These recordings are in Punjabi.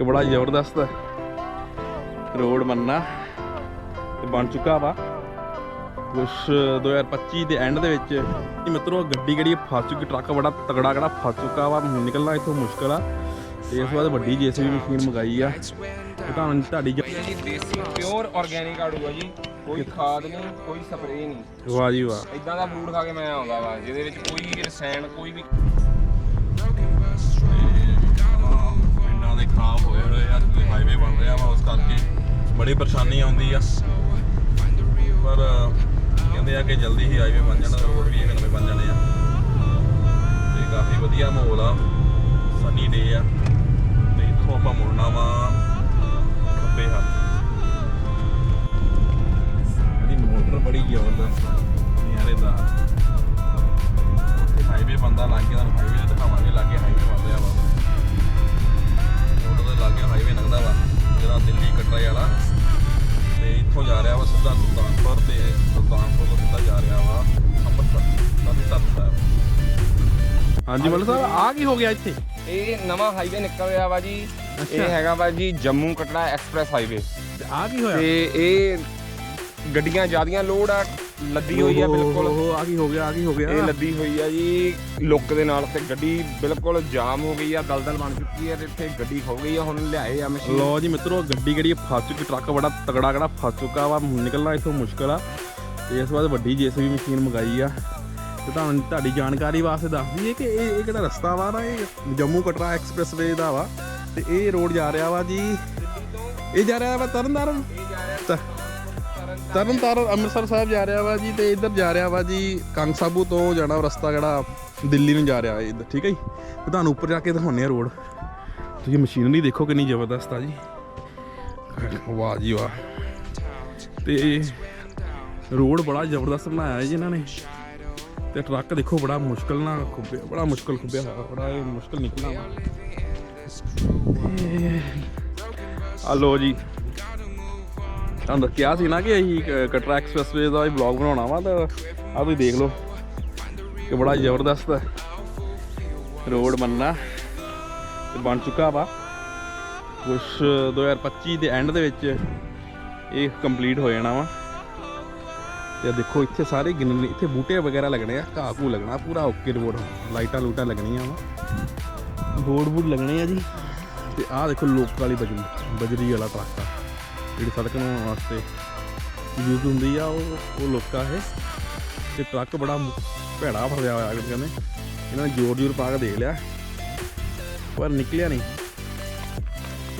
ਕਿ ਬੜਾ ਜ਼ਬਰਦਸਤ ਰੋਡ ਬੰਨਾ ਤੇ ਬਣ ਚੁੱਕਾ ਵਾ। ਕੁਛ 2025 ਦੇ ਐਂਡ ਦੇ ਵਿੱਚ ਇਹ ਮਿੱਤਰੋ ਗੱਡੀ ਕਿਹੜੀ ਫਸ ਚੁੱਕੀ ਟਰੱਕ ਬੜਾ ਤਗੜਾ ਕਿਹੜਾ ਫਸ ਚੁੱਕਾ ਵਾ। ਨਿਕਲਣਾ ਇੱਥੋਂ ਮੁਸ਼ਕਲ ਆ। ਤੇ ਇਸ ਵਾਰ ਵੱਡੀ ਜੀਸੀਬੀ ਮਸ਼ੀਨ ਮੰਗਾਈ ਆ। ਤੁਹਾਨੂੰ ਤੁਹਾਡੀ ਜ- ਦੇਸੀ ਪਿਓਰ ਆਰਗੈਨਿਕ ਆੜੂ ਆ ਜੀ। ਕੋਈ ਖਾਦ ਨਹੀਂ ਕੋਈ ਸਪਰੇਅ ਨਹੀਂ। ਵਾਹ ਜੀ ਵਾਹ। ਇਦਾਂ ਦਾ ਫੂਡ ਖਾ ਕੇ ਮੈਂ ਆਉਂਦਾ ਵਾ ਜਿਹਦੇ ਵਿੱਚ ਕੋਈ ਰਸਾਇਣ ਕੋਈ ਵੀ ਬੜੀ ਪਰੇਸ਼ਾਨੀ ਆਉਂਦੀ ਆ। ਪਰ, ਕਹਿੰਦੇ ਆ ਕਿ ਜਲਦੀ ਹੀ ਹਾਈਵੇ ਬਣ ਜਾਣਾ, ਰੋਡ ਵੀ ਇਹ ਨਵੇਂ ਬਣ ਜਾਣੇ ਆ। ਤੇ ਕਾਫੀ ਵਧੀਆ ਮਾਹੌਲ ਆ। ਸਨੀ ਡੇ ਆ। ਹਾਂਜੀ ਮਤਲਬ ਸਾਹਿਬ ਆ ਕੀ ਹੋ ਗਿਆ ਇੱਥੇ? ਇਹ ਨਵਾਂ ਹਾਈਵੇ ਨਿਕਲ ਰਿਹਾ ਵਾ ਜੀ। ਇਹ ਹੈਗਾ ਵਾ ਜੀ ਜੰਮੂ ਕਟੜਾ ਐਕਸਪ੍ਰੈਸ ਹਾਈਵੇ ਆ ਕੀ ਹੋਇਆ? ਤੇ ਇਹ ਗੱਡੀਆਂ ਜਿਆਦੀਆਂ ਲੋਡ ਆ ਲੱਦੀ ਹੋਈ ਆ ਬਿਲਕੁਲ। ਓਹੋ ਆ ਕੀ ਹੋ ਗਿਆ ਆ ਕੀ ਹੋ ਗਿਆ? ਇਹ ਲੱਦੀ ਹੋਈ ਆ ਜੀ ਲੁੱਕ ਦੇ ਨਾਲ ਤੇ ਗੱਡੀ ਬਿਲਕੁਲ ਜਾਮ ਹੋ ਗਈ ਆ ਦਲਦਲ ਬਣ ਚੁੱਕੀ ਆ ਤੇ ਇੱਥੇ ਗੱਡੀ ਹੋ ਗਈ ਆ ਹੁਣ ਲਿਆਏ ਆ ਮਸ਼ੀਨ ਲੋ ਜੀ ਮਿੱਤਰੋ ਗੱਡੀ ਕਿਹੜੀ ਫਸ ਚੁੱਕੀ ਟਰੱਕ ਬੜਾ ਤਗੜਾ ਕਿਹੜਾ ਫਸ ਚੁੱਕਾ ਵਾ ਨਿਕਲਣਾ ਇੱਥੋਂ ਮੁਸ਼ਕਲ ਆ। ਤੇ ਇਸ ਵਾਰ ਵੱਡੀ ਜੀਸੀਬੀ ਮਸ਼ੀਨ ਮੰਗਾਈ ਆ। ਤੇ ਤੁਹਾਨੂੰ ਤੁਹਾਡੀ ਜਾਣਕਾਰੀ ਵਾਸਤੇ ਦੱਸ ਦਈਏ ਕਿ ਇਹ ਇਹ ਕਿਹੜਾ ਰਸਤਾ ਵਾ ਨਾ ਇਹ? ਜੰਮੂ ਕਟਰਾ ਐਕਸਪ੍ਰੈਸਵੇ ਦਾ ਵਾ। ਤੇ ਇਹ ਰੋਡ ਜਾ ਰਿਹਾ ਵਾ ਜੀ। ਇਹ ਜਾ ਰਿਹਾ ਵਾ ਤਰਨਤਾਰਨ? ਤ- ਤਰਨਤਾਰਨ ਅੰਮ੍ਰਿਤਸਰ ਸਾਹਿਬ ਜਾ ਰਿਹਾ ਵਾ ਜੀ ਤੇ ਇੱਧਰ ਜਾ ਰਿਹਾ ਵਾ ਜੀ ਕੰਗ ਸਾਬੂ ਤੋਂ ਜਾਣਾ ਰਸਤਾ ਜਿਹੜਾ ਦਿੱਲੀ ਨੂੰ ਜਾ ਰਿਹਾ ਹੈ ਇੱਧਰ, ਠੀਕ ਹੈ ਜੀ? ਤੇ ਤੁਹਾਨੂੰ ਉੱਪਰ ਜਾ ਕੇ ਦਿਖਾਉਂਦੇ ਆ ਰੋਡ। ਤੁਸੀਂ ਮਸ਼ੀਨਰੀ ਦੇਖੋ ਕਿੰਨੀ ਜ਼ਬਰਦਸਤ ਆ ਜੀ। ਵਾਹ ਜੀ ਵਾਹ। ਤੇ ਰੋਡ ਬੜਾ ਜ਼ਬਰਦਸਤ ਬਣਾਇਆ ਜੀ ਇਹਨਾਂ ਨੇ। ਤੇ ਟਰੱਕ ਦੇਖੋ ਬੜਾ ਮੁਸ਼ਕਲ ਨਾਲ ਖੁੱਬਿਆ ਬੜਾ ਮੁਸ਼ਕਲ ਖੁੱਬਿਆ ਹੋਇਆ, ਬੜਾ ਇਹ ਮੁਸ਼ਕਲ ਨਿਕਲਣਾ ਵਾ। ਆ ਲੋ ਜੀ। ਤੁਹਾਨੂੰ ਦੱਸਿਆ ਸੀ ਨਾ ਕਿ ਅਸੀਂ ਕ- ਕਟਰਾ ਐਕਸਪ੍ਰੈਸਵੇ ਦਾ ਵੀ ਬਲੌਗ ਬਣਾਉਣਾ ਵਾ ਤਾਂ ਆ ਤੁਸੀਂ ਦੇਖ ਲਓ ਕਿ ਬੜਾ ਜ਼ਬਰਦਸਤ ਰੋਡ ਬਣਨਾ ਤੇ ਬਣ ਚੁੱਕਾ ਵਾ। ਕੁਛ 2025 ਦੇ ਐਂਡ ਦੇ ਵਿੱਚ ਇਹ ਕੰਪਲੀਟ ਹੋ ਜਾਣਾ ਵਾ। ਤੇ ਦੇਖੋ ਇੱਥੇ ਸਾਰੇ ਗਿਣਨੇ ਇੱਥੇ ਬੂਟੇ ਵਗੈਰਾ ਲੱਗਣੇ ਆ ਘਾਹ ਘੂ ਲੱਗਣਾ ਪੂਰਾ ਓਕੇ ਰੋਡ ਲਾਈਟਾਂ ਲੂਟਾਂ ਲੱਗਣੀਆਂ ਵਾ। ਬੋਰਡ ਬੂਡ ਲੱਗਣੇ ਆ ਜੀ। ਤੇ ਆਹ ਦੇਖੋ ਲੋਕ ਵਾਲੀ ਬਜਰੀ ਬਜਰੀ ਵਾਲਾ ਟਰੱਕ ਆ। ਜਿਹੜੀ ਸੜਕ ਨੂੰ ਵਾਸਤੇ ਯੂਜ਼ ਹੁੰਦੀ ਆ ਉਹ ਉਹ ਲੋਕਾ ਹੈ ਤੇ ਟਰੱਕ ਬੜਾ ਭੈੜਾ ਫਸਿਆ ਹੋਇਆ ਅਗਰ ਕਹਿੰਦੇ। ਇਹਨਾਂ ਨੇ ਜ਼ੋਰ ਜ਼ੋਰ ਪਾ ਕੇ ਦੇਖ ਲਿਆ। ਪਰ ਨਿਕਲਿਆ ਨਹੀਂ।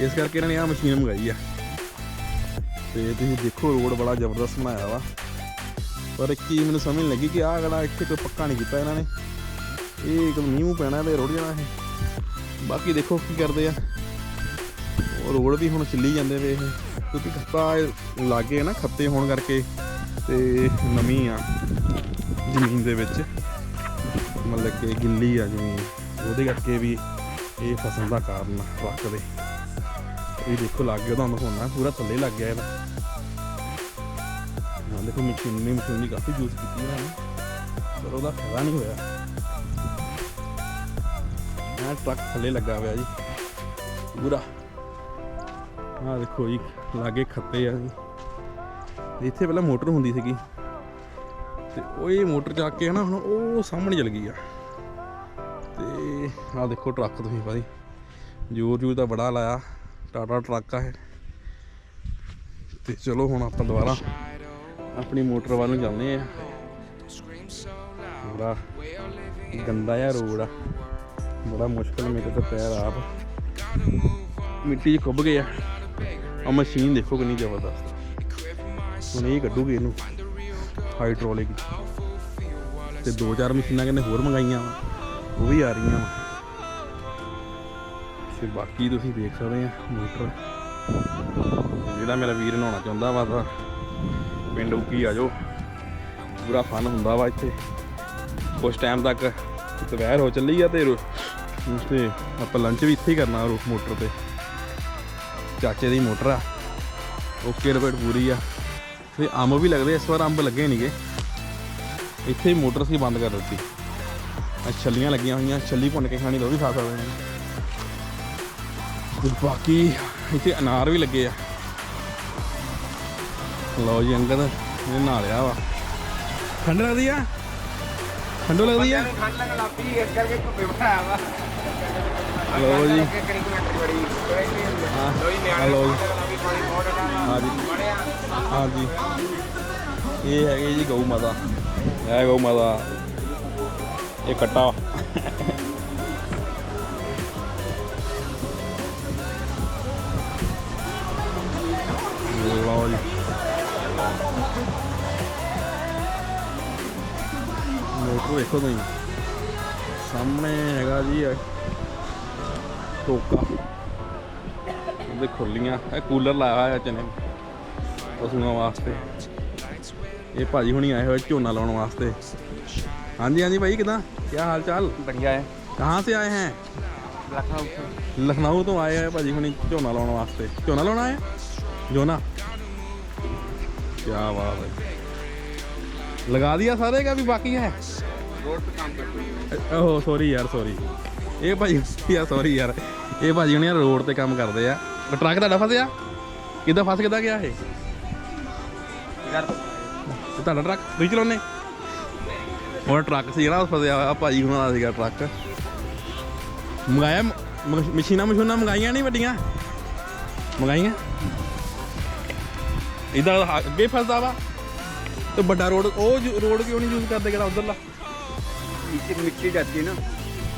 ਇਸ ਕਰਕੇ ਇਹਨਾਂ ਨੇ ਆਹ ਮਸ਼ੀਨ ਮੰਗਾਈ ਆ। ਤੇ ਤੁਸੀਂ ਦੇਖੋ ਰੋਡ ਬੜਾ ਜ਼ਬਰਦਸਤ ਬਣਾਇਆ ਵਾ। ਪਰ ਇੱਕ ਮੈਨੂੰ ਸਮਝ ਲੱਗੀ ਕਿ ਆਹ ਅਗਲਾ ਇੱਥੇ ਕੋਈ ਪੱਕਾ ਨਹੀਂ ਕੀਤਾ ਇਹਨਾਂ ਨੇ। ਇਹ ਇੱਕ ਮੀਂਹ ਪੈਣਾ ਤੇ ਰੁੜ ਜਾਣਾ ਇਹ। ਬਾਕੀ ਦੇਖੋ ਕੀ ਕਰਦੇ ਆ। ਉਹ ਰੋਡ ਵੀ ਹੁਣ ਚੱਲੀ ਜਾਂਦੇ ਵੇ ਇਹ। ਕਿਉਂਕਿ ਖੱਤਾ ਲਾਗੇ ਨਾ, ਖੱਤੇ ਹੋਣ ਕਰਕੇ ਤੇ ਨਵੀਂ ਆ ਜ਼ਮੀਨ ਦੇ ਵਿੱਚ। ਮਤਲਬ ਕਿ ਗਿੱਲੀ ਆ ਜ਼ਮੀਨ। ਉਹਦੇ ਕਰਕੇ ਵੀ ਇਹ ਫਸਣ ਦਾ ਕਾਰਨ ਆ ਟਰੱਕ ਦੇ ਇਹ ਦੇਖੋ ਲੱਗ ਗਿਆ ਤੁਹਾਨੂੰ ਹੋਣਾ, ਪੂਰਾ ਥੱਲੇ ਲੱਗ ਗਿਆ ਇਹਦਾ। ਨਾ ਦੇਖੋ ਮਸ਼ੀਨੀ ਮਸ਼ੀਨੀ ਕਾਫੀ ਯੂਜ਼ ਕੀਤੀ ਇਹਨਾਂ ਨੇ ਪਰ ਉਹਦਾ ਫਾਇਦਾ ਨਹੀਂ ਹੋਇਆ ਇਹ ਟਰੱਕ ਥੱਲੇ ਲੱਗਾ ਹੋਇਆ ਜੀ ਪੂਰਾ ਆਹ ਦੇਖੋ ਜੀ ਲਾਗੇ ਖੱਤੇ ਆ ਇੱਥੇ ਪਹਿਲਾਂ ਮੋਟਰ ਹੁੰਦੀ ਸੀਗੀ ਤੇ ਉਹ ਇਹ ਮੋਟਰ ਚੱਕ ਕੇ ਨਾ ਹੁਣ ਉਹ ਸਾਹਮਣੇ ਚਲ ਗਈ ਆ ਤੇ ਆਹ ਦੇਖੋ ਟਰੱਕ ਤੁਸੀਂ ਭਾਈ ਜੋਰ ਜ਼ੋਰ ਦਾ ਬੜਾ ਲਾਇਆ ਟਾਟਾ ਟਰੱਕ ਆ ਇਹ ਤੇ ਚਲੋ ਹੁਣ ਆਪਾਂ ਦੁਬਾਰਾ ਆਪਣੀ ਮੋਟਰ ਵੱਲ ਨੂੰ ਚੱਲਦੇ ਆ। ਬੜਾ ਗੰਦਾ ਜਿਹਾ ਰੋਡ ਆ। ਬੜਾ ਮੁਸ਼ਕਲ ਮੇਰੇ ਤੇ ਪੈਰ ਆਪ। ਮਿੱਟੀ 'ਚ ਖੁੱਭ ਗਏ ਆ। ਆ ਮਸ਼ੀਨ ਦੇਖੋ ਕਿੰਨੀ ਜ਼ਬਰਦਸਤ ਹੁਣ ਇਹ ਕੱਢੂਗੀ ਇਹਨੂੰ ਹਾਈਡ੍ਰੋਲਿਕ ਤੇ ਦੋ ਚਾਰ ਮਸ਼ੀਨਾਂ ਕਹਿੰਦੇ ਹੋਰ ਮੰਗਾਈਆਂ ਉਹ ਵੀ ਆ ਰਹੀਆਂ ਵਾ। ਤੇ ਬਾਕੀ ਤੁਸੀਂ ਦੇਖ ਸਕਦੇ ਆ ਮੋਟਰ। ਜਿਹੜਾ ਮੇਰਾ ਵੀਰ ਨਹਾਉਣਾ ਚਾਹੁੰਦਾ ਵਾ, ਤਾਂ ਪਿੰਡ ਉੱਕੀ ਆ ਜਾਓ। ਪੂਰਾ ਫਨ ਹੁੰਦਾ ਵਾ ਇੱਥੇ। ਕੁਝ ਟਾਈਮ ਤੱਕ ਦੁਪਹਿਰ ਹੋ ਚੱਲੀ ਆ ਤੇ ਤੇ ਆਪਾਂ ਲੰਚ ਵੀ ਇੱਥੇ ਹੀ ਕਰਨਾ ਰੋ ਮੋਟਰ ਤੇ। ਚਾਚੇ ਦੀ ਮੋਟਰ ਆ। ਓਕੇ ਰਿਪੋਰਟ ਪੂਰੀ ਆ। ਤੇ ਅੰਬ ਵੀ ਲੱਗਦੇ ਇਸ ਵਾਰ ਅੰਬ ਲੱਗੇ ਨਹੀਂਗੇ ਇੱਥੇ ਹੀ ਮੋਟਰ ਸੀ ਬੰਦ ਕਰ ਦਿੱਤੀ। ਆ ਛੱਲੀਆਂ ਲੱਗੀਆਂ ਹੋਈਆਂ, ਛੱਲੀ ਭੁੰਨ ਕੇ ਖਾਣੀ ਤਾਂ ਉਹ ਵੀ ਖਾ ਸਕਦੇ ਨੇ। ਬਾਕੀ ਇੱਥੇ ਅਨਾਰ ਵੀ ਲੱਗੇ ਆ। ਲਓ ਜੀ ਅੰਗਦ ਇਹ ਨਹਾ ਲਿਆ ਵਾ। ਠੰਡ ਲੱਗਦੀ ਆ? ਠੰਡੋ ਲੱਗਦੀ ਆ? ਠੰਡ ਲੱਗਣ ਲੱਗ ਪਈ ਇਸ ਕਰਕੇ ਧੁੱਪੇ ਬਿਠਾਇਆ ਵਾ। ਲਓ ਜੀ। ਹਾਂ ਲਓ ਜੀ ਹਾਂ ਜੀ। ਇਹ ਹੈਗੇ ਜੀ ਗਊ ਮਾਤਾ। ਇਹ ਗਊ ਮਾਤਾ। ਇਹ ਕੱਟਾ। ਲਓ ਜੀ। ਮੋਟਰ ਵੇਖੋ ਤੁਸੀਂ ਸਾਹਮਣੇ ਹੈਗਾ ਜੀ ਇਹ ਟੋਕਾ ਉਹਦੇ ਖੁਰਲੀਆਂ ਇਹ ਕੂਲਰ ਲਾਇਆ ਹੋਇਆ ਚਨੇ ਪਸ਼ੂਆਂ ਵਾਸਤੇ ਇਹ ਭਾਜੀ ਹੁਣੀ ਆਏ ਹੋਏ ਝੋਨਾ ਲਾਉਣ ਵਾਸਤੇ ਹਾਂਜੀ ਹਾਂਜੀ ਭਾਈ ਕਿਦਾਂ ਕੀ ਹਾਲ ਚਾਲ बढ़िया है ਕਹਾਂ ਸੇ ਆਏ हैं लखनऊ से लखनऊ ਤੋਂ ਆਏ ਹੋਏ ਭਾਜੀ ਹੁਣੀ ਝੋਨਾ ਲਾਉਣ ਵਾਸਤੇ ਝੋਨਾ ਲਾਉਣਾ ਹੈ ਜੋਨਾ ਕੀ ਬਾਤ ਹੈ ਲਗਾ ਦਿਆ ਸਾਰੇ का भी बाकी है ਰੋਡ ਸੌਰੀ ਯਾਰ ਸੌਰੀ ਇਹ ਭਾਜੀ ਯਾਰ ਸੌਰੀ ਯਾਰ। ਇਹ ਭਾਜੀ ਹੁਣ ਰੋਡ ਤੇ ਕੰਮ ਕਰਦੇ ਆ। ਟਰੱਕ ਤੁਹਾਡਾ ਫਸਿਆ? ਕਿੱਦਾਂ ਫਸ ਕਿੱਦਾਂ ਗਿਆ ਇਹ? ਯਾਰ ਤੁਹਾਡਾ ਟਰੱਕ? ਤੁਸੀਂ ਚਲਾਉਨੇ ਹੁਣ ਟਰੱਕ ਸੀ ਜਿਹੜਾ ਫਸਿਆ ਹੋਇਆ ਭਾਜੀ ਹੁਣਾਂ ਦਾ ਸੀਗਾ ਟਰੱਕ। ਮੰਗਾਇਆ ਮਸ਼ੀਨਾਂ ਮਸ਼ੀਨਾਂ ਮੰਗਾਈਆਂ ਨਹੀਂ ਵੱਡੀਆਂ? ਮੰਗਾਈਆਂ? ਇਦਾਂ ਅੱਗੇ ਵਾ। ਤੇ ਵੱਡਾ ਰੋਡ ਉਹ ਰੋਡ ਕਿਉਂ ਨਹੀਂ ਯੂਜ਼ ਕਰਦੇ ਕਿਹੜਾ ਉਧਰਲਾ? नीचे मिट्टी जाती है ना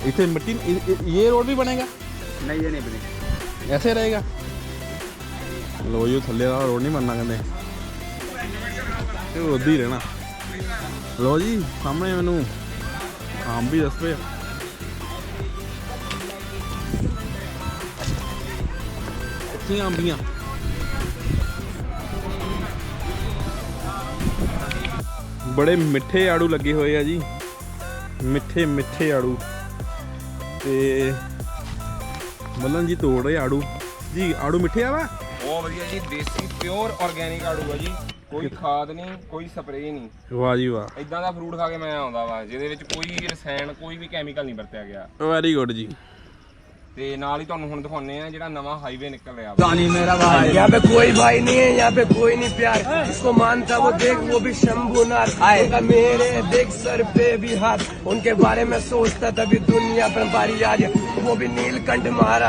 ਇੱਥੇ ਮਿੱਟੀ ਇਹ- ਇਹ- ਇਹ ਰੋਡ ਵੀ ਬਣੇਗਾ नहीं ये नहीं बनेगी ਐਸੇ ਰਹੇਗਾ ਲੋ ਜੀ ਉਹ ਥੱਲੇ ਦਾ ਰੋਡ ਨਹੀਂ ਬਣਨਾ ਕਹਿੰਦੇ ਇਹ ਉੱਧਰ ਹੀ ਰਹਿਣਾ ਲੋ ਜੀ ਸਾਹਮਣੇ ਮੈਨੂੰ ਆਮ ਵੀ ਦੱਸ ਪਏ ਕਿੱਥੇ ਆਂਬੀਆਂ ਬੜੇ ਮਿੱਠੇ ਆੜੂ ਲੱਗੇ ਹੋਏ ਆ ਜੀ ਮਿੱਠੇ ਮਿੱਠੇ ਆੜੂ ਤੇ ਮੱਲਨ ਜੀ ਤੋੜ ਰਹੇ ਆੜੂ। ਜੀ ਆੜੂ ਮਿੱਠੇ ਆ ਵਾ? ਬਹੁਤ ਵਧੀਆ ਜੀ ਦੇਸੀ ਪਿਓਰ ਆਰਗੈਨਿਕ ਆੜੂ ਆ ਜੀ। ਕੋਈ ਖਾਦ ਨਹੀਂ ਕੋਈ ਸਪਰੇਅ ਨਹੀਂ। ਵਾਹ ਜੀ ਵਾਹ। ਇਦਾਂ ਦਾ ਫਰੂਟ ਖਾ ਕੇ ਮੈਂ ਆਉਂਦਾ ਵਾ ਜਿਹਦੇ ਵਿੱਚ ਕੋਈ ਰਸਾਇਣ ਕੋਈ ਵੀ ਕੈਮੀਕਲ ਨਹੀਂ ਵਰਤਿਆ ਗਿਆ। ਵੈਰੀ ਗੁੱਡ ਜੀ। ਤੇ ਨਾਲ ਹੀ ਤੁਹਾਨੂੰ ਹੁਣ ਦਿਖਾਉਨੇ ਆ ਜਿਹੜਾ ਨਵਾਂ ਹਾਈਵੇ ਨਿਕਲ ਰਿਹਾ ਵਾ पानी मेरा भाई यहाँ पे कोई भाई नहीं है यहाँ पे कोई नहीं प्यार जिसको मानता वो देख वो भी शंभू नाथ उनका मेरे देख सर पे भी हाथ उनके बारे में सोचता तभी दुनिया पर बारी आज वो भी नीलकंठ महाराज